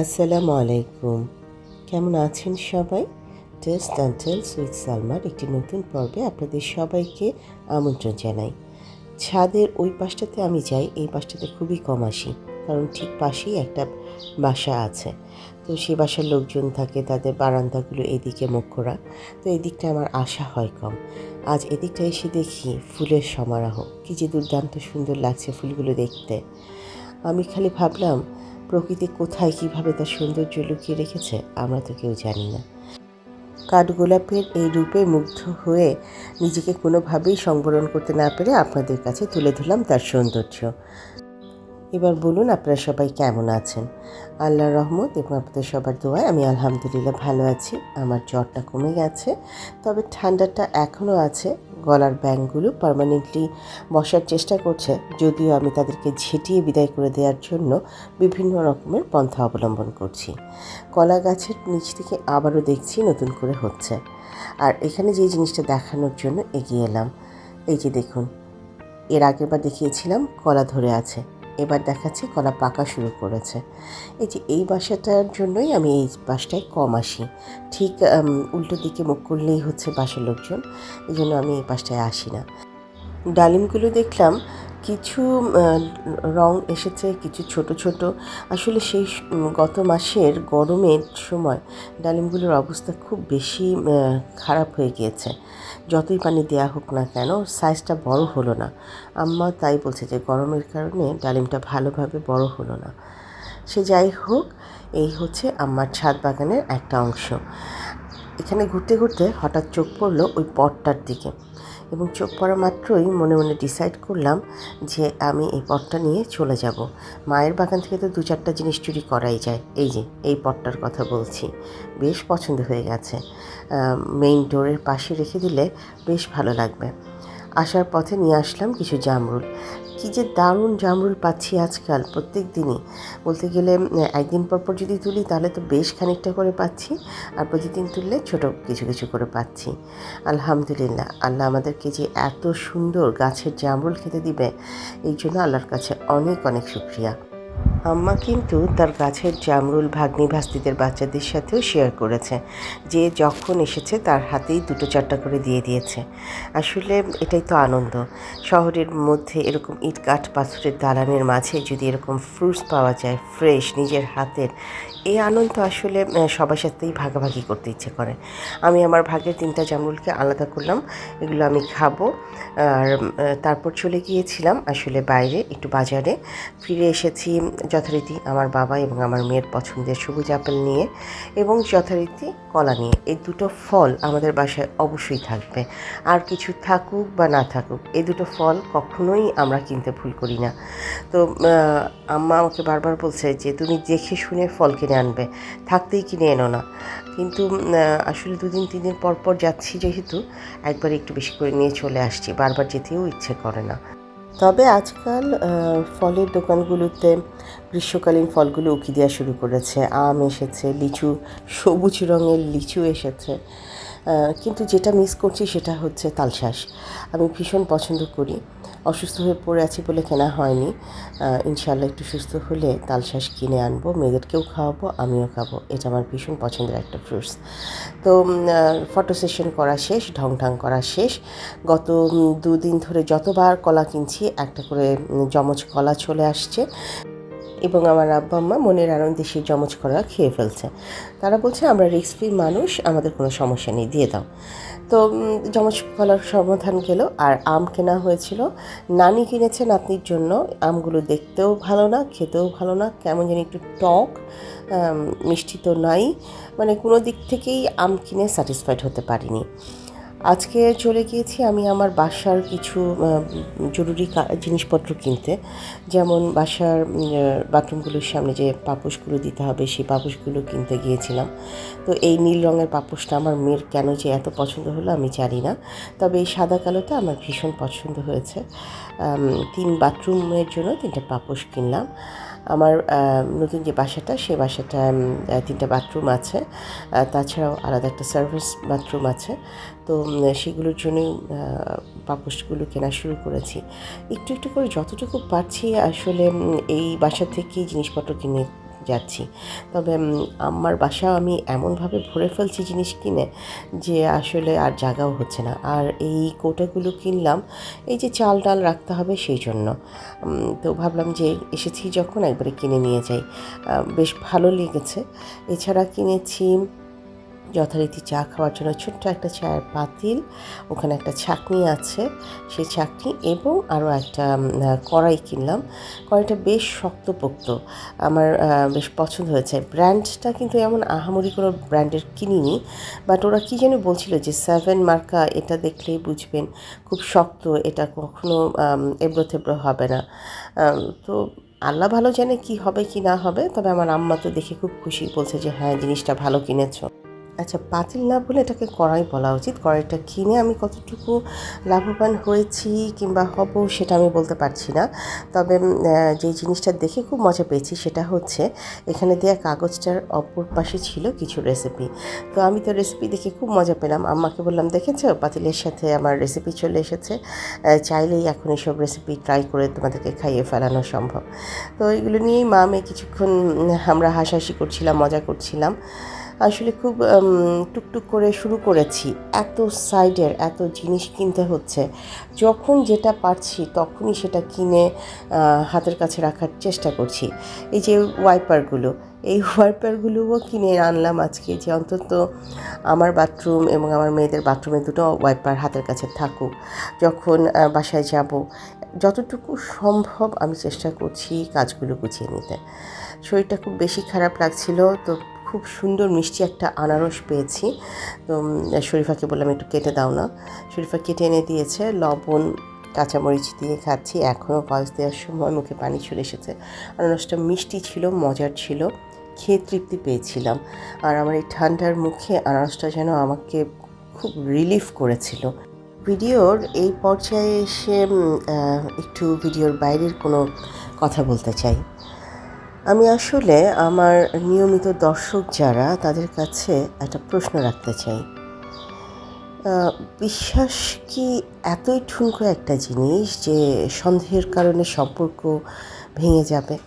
আসসালামু আলাইকুম। কেমন আছেন সবাই? টেস্ট অ্যান্ড টেলস উইথ সালমার একটি নতুন পর্বে আপনাদের সবাইকে আমন্ত্রণ জানাই। ছাদের ওই পাশটাতে আমি যাই, এই পাশটাতে খুবই কম আসি, কারণ ঠিক পাশেই একটা বাসা আছে। তো সেই বাসার লোকজন থাকে, তাদের বারান্দাগুলো এদিকে মুখ করা তো এদিকটা আমার আশা হয় কম। আজ এদিকটা এসে দেখি ফুলের সমারোহ, কী যে দুর্দান্ত সুন্দর লাগছে ফুলগুলো দেখতে। আমি খালি ভাবলাম প্রকৃতি কোথায় কীভাবে তার সৌন্দর্য লুকিয়ে রেখেছে, আমরা তো কেউ জানি না। কাঠগোলাপের এই রূপে মুগ্ধ হয়ে নিজেকে কোনোভাবেই সংবরণ করতে না পেরে আপনাদের কাছে তুলে ধরলাম তার সৌন্দর্য। এবার বলুন আপনারা সবাই কেমন আছেন? আল্লাহ রহমত এবং আপনাদের সবার দোয়ায় আমি আলহামদুলিল্লাহ ভালো আছি। আমার জ্বরটা কমে গেছে, তবে ঠান্ডাটা এখনও আছে। গলার ব্যাঙগুলো পার্মানেন্টলি বসার চেষ্টা করছে, যদিও আমি তাদেরকে ঝেঁটিয়ে বিদায় করে দেওয়ার জন্য বিভিন্ন রকমের পন্থা অবলম্বন করছি। কলা গাছের নিচ থেকে আবারও দেখছি নতুন করে হচ্ছে। আর এখানে যে জিনিসটা দেখানোর জন্য এগিয়ে এলাম, এই যে দেখুন, এর আগেরবার দেখিয়েছিলাম, কলা ধরে আছে। এবার দেখাচ্ছে কলা পাকা শুরু করেছে। এই যে এই বাসাটার জন্যই আমি এই বাসটায় কম আসি। ঠিক উল্টো দিকে মুখ করলেই হচ্ছে বাসার লোকজন। এই জন্য আমি এই বাসটায় আসি না। ডালিমগুলো দেখলাম কিছু রং এসেছে, কিছু ছোট ছোট। আসলে সেই গত মাসের গরমের সময় ডালিমগুলোর অবস্থা খুব বেশি খারাপ হয়ে গিয়েছে। যতই পানি দেয়া হোক না কেন সাইজটা বড় হলো না। আম্মা তাই বলছে যে, গরমের কারণে ডালিমটা ভালোভাবে বড় হলো না। সে যাই হোক, এই হচ্ছে আম্মার ছাদ বাগানের একটা অংশ। এখানে ঘুরতে ঘুরতে হঠাৎ চোখ পড়ল ওই পটটার দিকে। এবং চোখ পড়া মাত্রই মনে মনে ডিসাইড করলাম যে আমি এই পটটা নিয়ে চলে যাব। মায়ের বাগান থেকে তো দু চারটা জিনিস চুরি করাই যায়। এই যে, এই পটটার কথা বলছি। বেশ পছন্দ হয়ে গেছে। মেইন ডোরের পাশে রেখে দিলে বেশ ভালো লাগবে। আসার পথে নিয়ে আসলাম কিছু জামরুল। কী যে দারুণ জামরুল পাচ্ছি আজকাল প্রত্যেক দিনই। বলতে গেলে একদিন পর পর যদি তুলি, তাহলে তো বেশ খানিকটা করে পাচ্ছি। আর প্রতিদিন তুললে ছোট কিছু কিছু করে পাচ্ছি। আলহামদুলিল্লাহ, আল্লাহ আমাদেরকে যে এত সুন্দর গাছের জামরুল খেতে দিবে, এই জন্য আল্লাহর কাছে অনেক অনেক শুক্রিয়া। আম্মা কিন্তু তার গাছের জামরুল ভাগ্নি ভাস্তিদের বাচ্চাদের সাথেও শেয়ার করেছে। যে যখন এসেছে তার হাতেই দুটো চারটা করে দিয়ে দিয়েছে। আসলে এটাই তো আনন্দ। শহরের মধ্যে এরকম ইট কাঠ পাথরের দালানের মাঝে যদি এরকম ফ্রুটস পাওয়া যায় ফ্রেশ নিজের হাতের এই আনন্দ আসলে সবার সাথেই ভাগাভাগি করতে ইচ্ছে করে। আমি আমার ভাগের তিনটা জামরুলকে আলাদা করলাম, এগুলো আমি খাব। আর তারপর চলে গিয়েছিলাম আসলে বাইরে, একটু বাজারে। ফিরে এসেছি যথারীতি আমার বাবা এবং আমার মেয়ের পছন্দের সবুজ আপেল নিয়ে এবং যথারীতি কলা নিয়ে। এই দুটো ফল আমাদের বাসায় অবশ্যই থাকবে। আর কিছু থাকুক বা না থাকুক, এই দুটো ফল কখনোই আমরা কিনতে ভুল করি না। তো আম্মা আমাকে বারবার বলছে যে, তুমি দেখে শুনে ফল কিনে আনবে, থাকতেই কিনে এনো না। কিন্তু আসলে দুদিন, তিন দিন পর পর যাচ্ছি যেহেতু, একবার একটু বেশি করে নিয়ে চলে আসছি, বারবার যেতেও ইচ্ছে করে না। তবে আজকাল ফলের দোকানগুলোতে গ্রীষ্মকালীন ফলগুলো উকি দেওয়া শুরু করেছে। আম এসেছে, লিচু, সবুজ রঙের লিচু এসেছে। কিন্তু যেটা মিস করছি সেটা হচ্ছে তালশাঁস। আমি ভীষণ পছন্দ করি। অসুস্থ হয়ে পড়ে আছি বলে কেনা হয়নি। ইনশাল্লাহ একটু সুস্থ হলে তালশাঁস কিনে আনব, মেয়েদেরকেও খাওয়াবো, আমিও খাব। এটা আমার ভীষণ পছন্দের একটা ফ্রুটস তো ফটো সেশন করা শেষ ঢং ঢং করা শেষ। গত দুদিন ধরে যতবার কলা কিনছি, একটা করে জমজ কলা চলে আসছে। এবং আমার আব্বা আম্মা মনের আনন্দে সেই জমজ কলা খেয়ে ফেলছে। তারা বলছে, আমরা রিস্ক ফ্রি মানুষ, আমাদের কোনো সমস্যা নেই, দিয়ে দাও। তো যমজ ফলার সমাধান গেল। আর আম কেনা হয়েছিল। নানি কিনেছে নাতনির জন্য। আমগুলো দেখতেও ভালো না, খেতেও ভালো না। কেমন যেন একটু টক মিষ্টি তো নাই। মানে কোনো দিক থেকেই আম কিনে স্যাটিসফাইড হতে পারিনি। আজকে চলে গিয়েছি আমি আমার বাসার কিছু জরুরি জিনিসপত্র কিনতে। যেমন বাসার বাথরুমগুলোর সামনে যে পাপোশগুলো দিতে হবে, সেই পাপোশগুলো কিনতে গিয়েছিলাম। তো এই নীল রঙের পাপোশটা আমার মেয়ের কেন যে এত পছন্দ হলো আমি জানি না। তবে এই সাদা কালোটা আমার ভীষণ পছন্দ হয়েছে। তিন বাথরুমের জন্য তিনটা পাপোশ কিনলাম। আমার নতুন যে বাসাটা, সে বাসাটা তিনটা বাথরুম আছে। তাছাড়াও আলাদা একটা সার্ভিস বাথরুম আছে। তো সেগুলোর জন্যই পাপোশগুলো কেনা শুরু করেছি। একটু একটু করে যতটুকু পারছি আসলে এই বাসা থেকেই জিনিসপত্র কিনে যাচ্ছি। তবে আমার বাসাও আমি এমনভাবে ভরে ফেলছি জিনিস কিনে যে আসলে আর জায়গাও হচ্ছে না। আর এই কোটাগুলো কিনলাম, এই যে চাল ডাল রাখতে হবে সেই জন্য। তো ভাবলাম যে এসেছি যখন একবারে কিনে নিয়ে যাই। বেশ ভালো লেগেছে। এছাড়া কিনেছি যথারীতি চা খাওয়ার জন্য ছোট্ট একটা চায়ের পাতিল, ওখানে একটা ছাকনি আছে সেই ছাকনি এবং আরও একটা কড়াই কিনলাম। কড়াইটা বেশ শক্তপোক্ত। আমার বেশ পছন্দ হয়েছে। ব্র্যান্ডটা কিন্তু এমন আহামরি কোনো ব্র্যান্ডের কিনিনি, বাট ওরা কী যেন বলছিল যে সেভেন মার্কা, এটা দেখলেই বুঝবেন খুব শক্ত, এটা কখনো এবড়ো থেবড়ো হবে না। তো আল্লাহ ভালো জানে কি হবে কি না হবে, তবে আমার আম্মা তো দেখে খুব খুশি বলছে যে হ্যাঁ জিনিসটা ভালো কিনেছো। আচ্ছা পাতিল না বলে এটাকে কড়াই বলা উচিত। কড়াইটা কিনে আমি কতটুকু লাভবান হয়েছি কিংবা হব সেটা আমি বলতে পারছি না। তবে যে জিনিসটা দেখে খুব মজা পেয়েছি সেটা হচ্ছে এখানে দেওয়া কাগজটার অপর পাশে ছিল কিছু রেসিপি তো আমি তো রেসিপি দেখে খুব মজা পেলাম। আম্মাকে বললাম, দেখেছ? পাতিলের সাথে আমার রেসিপি চলে এসেছে। চাইলেই এখন এসব রেসিপি ট্রাই করে তোমাদেরকে খাইয়ে ফেলানো সম্ভব। তো এগুলো নিয়েই মা মেয়ে কিছুক্ষণ আমরা হাসাহাসি করছিলাম, মজা করছিলাম। আসলে খুব টুকটুক করে শুরু করেছি। এত সাইডের এত জিনিস কিনতে হচ্ছে। যখন যেটা পারছি তখনই সেটা কিনে হাতের কাছে রাখার চেষ্টা করছি। এই যে ওয়াইপারগুলো এই ওয়াইপারগুলোও কিনে আনলাম আজকে যে অন্তত আমার বাথরুম এবং আমার মেয়েদের বাথরুমে দুটো ওয়াইপার হাতের কাছে থাকুক। যখন বাসায় যাব, যতটুকু সম্ভব আমি চেষ্টা করছি কাজগুলো গুছিয়ে নিতে। শরীরটা খুব বেশি খারাপ লাগছিল তো খুব সুন্দর মিষ্টি একটা আনারস পেয়েছি। তো শরীফাকে বললাম, একটু কেটে দাও না। শরীফা কেটে এনে দিয়েছে, লবণ, কাঁচামরিচ দিয়ে খাচ্ছি। এখনও ভয়েস দেওয়ার সময় মুখে পানি চলে এসেছে। আনারসটা মিষ্টি ছিল, মজার ছিল, খেয়ে তৃপ্তি পেয়েছিলাম। আর আমার এই ঠান্ডার মুখে আনারসটা যেন আমাকে খুব রিলিফ করেছিল। ভিডিওর এই পর্যায়ে এসে একটু ভিডিওর বাইরের কোনো কথা বলতে চাই। আমি আসলে আমার নিয়মিত দর্শক যারা, তাদের কাছে একটা প্রশ্ন রাখতে চাই। বিশ্বাস কি এতই ঠুনকো একটা জিনিস যে সন্দেহের কারণে সম্পর্ক ভেঙে যাবে?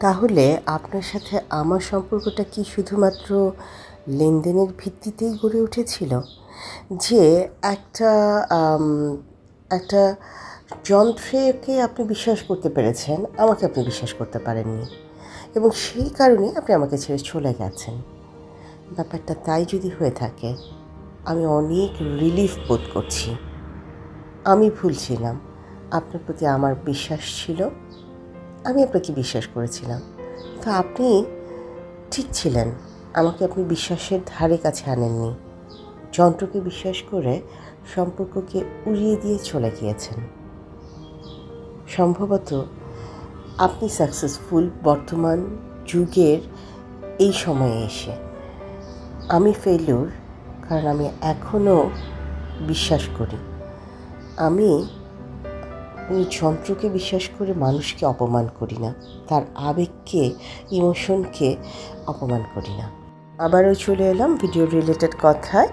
তাহলে আপনার সাথে আমার সম্পর্কটা কি শুধুমাত্র লেনদেনের ভিত্তিতেই গড়ে উঠেছিল? যে একটা একটা যন্ত্রকে আপনি বিশ্বাস করতে পেরেছেন, আমাকে আপনি বিশ্বাস করতে পারেননি। এবং সেই কারণে আপনি আমাকে ছেড়ে চলে গেছেন। ব্যাপারটা তাই যদি হয়ে থাকে, আমি অনেক রিলিফ বোধ করছি। আমি ভুল ছিলাম। আপনার প্রতি আমার বিশ্বাস ছিল। আমি আপনাকে বিশ্বাস করেছিলাম। তো আপনি ঠিক ছিলেন। আমাকে আপনি বিশ্বাসের ধারে কাছে আনেননি। যন্ত্রকে বিশ্বাস করে সম্পর্ককে উড়িয়ে দিয়ে চলে গিয়েছেন। সম্ভবত আপনি সাকসেসফুল বর্তমান যুগের এই সময়ে এসে। আমি ফেলুর কারণ আমি এখনও বিশ্বাস করি। আমি ওই যন্ত্রকে বিশ্বাস করে মানুষকে অপমান করি না। তার আবেগকে ইমোশনকে অপমান করি না। আবারও চলে এলাম ভিডিও রিলেটেড কথায়।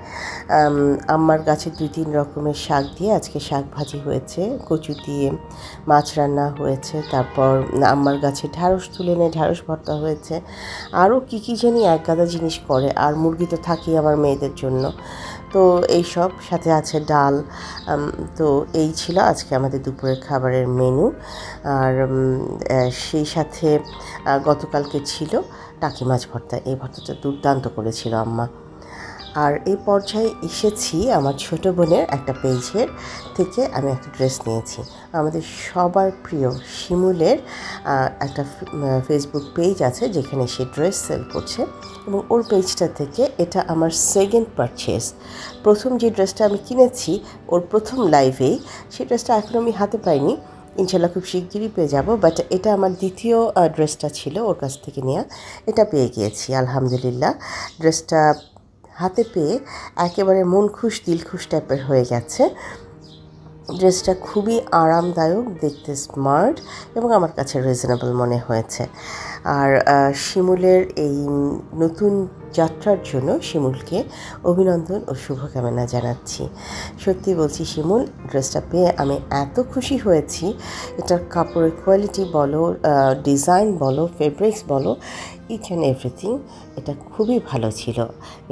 আমার কাছে দুই তিন রকমের শাক দিয়ে আজকে শাক ভাজি হয়েছে, কচু দিয়ে মাছ রান্না হয়েছে, তারপর আমার গাছে ঢ্যাঁড়স তুলে এনে ঢ্যাঁড়স ভর্তা হয়েছে। আরও কী কী জানি এক গাদা জিনিস করে, আর মুরগি তো থাকি আমার মেয়েদের জন্য। তো এই সব সাথে আছে ডাল তো এই ছিল আজকে আমাদের দুপুরের খাবারের মেনু। আর সেই সাথে গতকালকে ছিল টাকি মাছ ভর্তা। এই ভর্তাটা দুর্দান্ত করেছিল আম্মা। আর এই পর্যায়ে এসেছি আমার ছোট বোনের একটা পেজের থেকে আমি একটা ড্রেস নিয়েছি। আমাদের সবার প্রিয় শিমুলের একটা ফেসবুক পেজ আছে যেখানে সে ড্রেস সেল করছে এবং ওর পেজটা থেকে এটা আমার সেকেন্ড পারচেস প্রথম যে ড্রেসটা আমি কিনেছি, ওর প্রথম লাইভেই সেই ড্রেসটা এখন আমি হাতে পাইনি। ইনশাল্লাহ খুব শিগগিরই পেয়ে যাব বাট এটা আমার দ্বিতীয় ড্রেসটা ছিল ওর কাছ থেকে নেওয়া এটা পেয়ে গিয়েছি, আলহামদুলিল্লাহ। ড্রেসটা হাতে পেয়ে একেবারে মন খুশ, দিল খুশ টাইপের হয়ে গেছে। ড্রেসটা খুবই আরামদায়ক, দেখতে স্মার্ট এবং আমার কাছে রিজনেবল মনে হয়েছে। আর শিমুলের এই নতুন যাত্রার জন্য শিমুলকে অভিনন্দন ও শুভকামনা জানাচ্ছি। সত্যি বলছি শিমুল ড্রেসটা পেয়ে আমি এত খুশি হয়েছি। এটার কাপড়ের কোয়ালিটি বলো ডিজাইন বলো ফেব্রিক্স বলো ইচ অ্যান্ড এভরিথিং এটা খুবই ভালো ছিল।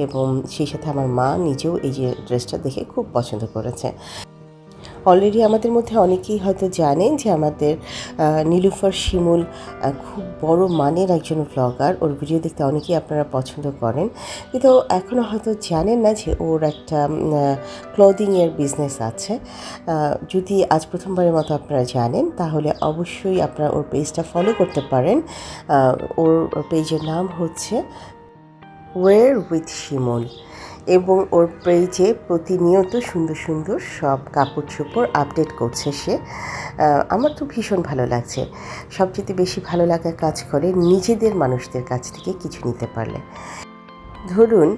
এবং সেই সাথে আমার মা নিজেও এই যে ড্রেসটা দেখে খুব পছন্দ করেছে। অলরেডি আমাদের মধ্যে অনেকেই হয়তো জানেন যে আমাদের নীলুফার শিমুল খুব বড় মানের একজন ব্লগার ওর ভিডিও দেখতে অনেকেই আপনারা পছন্দ করেন। কিন্তু এখনও হয়তো জানেন না যে ওর একটা ক্লদিংয়ের বিজনেস আছে। যদি আজ প্রথমবারের মতো আপনারা জানেন, তাহলে অবশ্যই আপনারা ওর পেজটা ফলো করতে পারেন। ওর পেজের নাম হচ্ছে ওয়ের উইথ শিমুল এবং ওর পেজে প্রতিনিয়ত সুন্দর সুন্দর সব কাপড় চোপড় আপডেট করছে সে। আমার তো ভীষণ ভালো লাগছে। সবচেয়ে বেশি ভালো লাগার কাজ করে নিজেদের মানুষদের কাছ থেকে কিছু নিতে পারলে। ধরুন,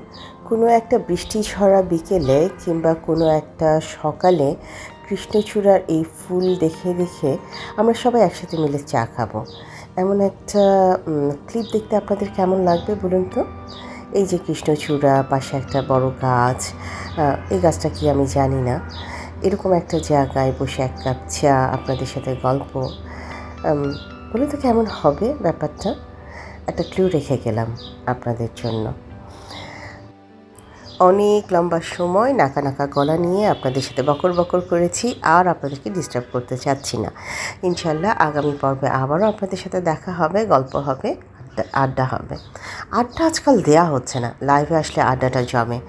কোনো একটা বৃষ্টি ঝরা বিকেলে কিংবা কোনো একটা সকালে কৃষ্ণচূড়ার এই ফুল দেখে দেখে আমরা সবাই একসাথে মিলে চা খাব। এমন একটা ক্লিপ দেখতে আপনাদের কেমন লাগবে বলুন তো? এই যে কৃষ্ণচূড়া, পাশে একটা বড় গাছ এই গাছটা কি আমি জানি না। এরকম একটা জায়গায় বসে এক কাপ চা, আপনাদের সাথে গল্প বলে তো কেমন হবে ব্যাপারটা? একটা ক্লু রেখে গেলাম আপনাদের জন্য। অনেক লম্বা সময় নাকা নাকা গলা নিয়ে আপনাদের সাথে বকর বকর করেছি, আর আপনাদেরকে ডিস্টার্ব করতে চাচ্ছি না। ইনশাল্লাহ আগামী পর্বে আবারও আপনাদের সাথে দেখা হবে, গল্প হবে। আড্ডা- হবে। আড্ডা আজকাল দেয়া হচ্ছে না। লাইভে আসলে আড্ডাটা জমে।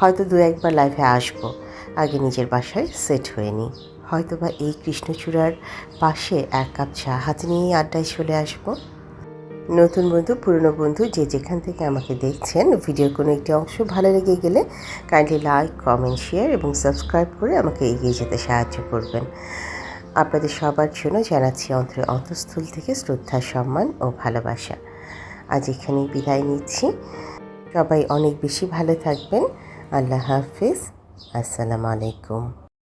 হয়তো দু একবার লাইভে আসব। আগে নিজের বাসায় সেট হয়ে নিই। হয়তো বা এই কৃষ্ণচূড়ার পাশে এক কাপ চা হাতে নিয়েই আড্ডায় চলে আসব। নতুন বন্ধু, পুরনো বন্ধু যে যেখান থেকে আমাকে দেখছেন, ভিডিওর কোনো একটি অংশ ভালো লেগে গেলে কাইন্ডলি লাইক কমেন্ট শেয়ার এবং সাবস্ক্রাইব করে আমাকে এগিয়ে যেতে সাহায্য করবেন। আপনাদের সবার জন্য জানাচ্ছি অন্তরে অন্তঃস্থল থেকে শ্রদ্ধা, সম্মান ও ভালোবাসা। আজ এখানেই বিদায় নিচ্ছি। সবাই অনেক বেশি ভালো থাকবেন। আল্লাহ হাফিজ। আসসালামু আলাইকুম।